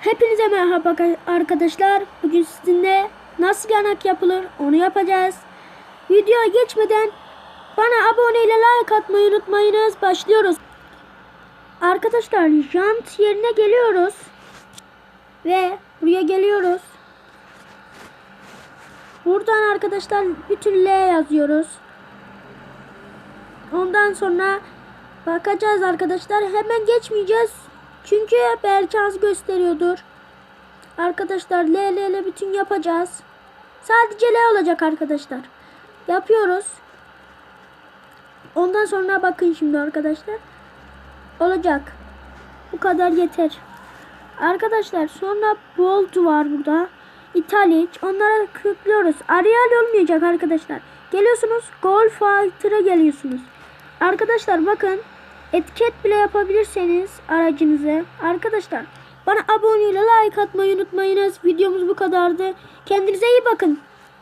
Hepinize merhaba arkadaşlar. Bugün sizinle nasıl yanak yapılır onu yapacağız. Videoya geçmeden bana abone ile like atmayı unutmayınız. Başlıyoruz. Arkadaşlar jant yerine geliyoruz. Ve buraya geliyoruz. Buradan arkadaşlar bütün L yazıyoruz. Ondan sonra bakacağız arkadaşlar. Hemen geçmeyeceğiz. Çünkü belki az gösteriyordur. Arkadaşlar L L L bütün yapacağız. Sadece L olacak arkadaşlar. Yapıyoruz. Ondan sonra bakın şimdi arkadaşlar. Olacak. Bu kadar yeter. Arkadaşlar sonra bold var burada. Italic. Onlara tıklıyoruz. Arial olmayacak arkadaşlar. Geliyorsunuz. Golf Fighter'a geliyorsunuz. Arkadaşlar bakın. Etiket bile yapabilirseniz aracınızı. Arkadaşlar bana abone ile like atmayı unutmayınız. Videomuz bu kadardı. Kendinize iyi bakın.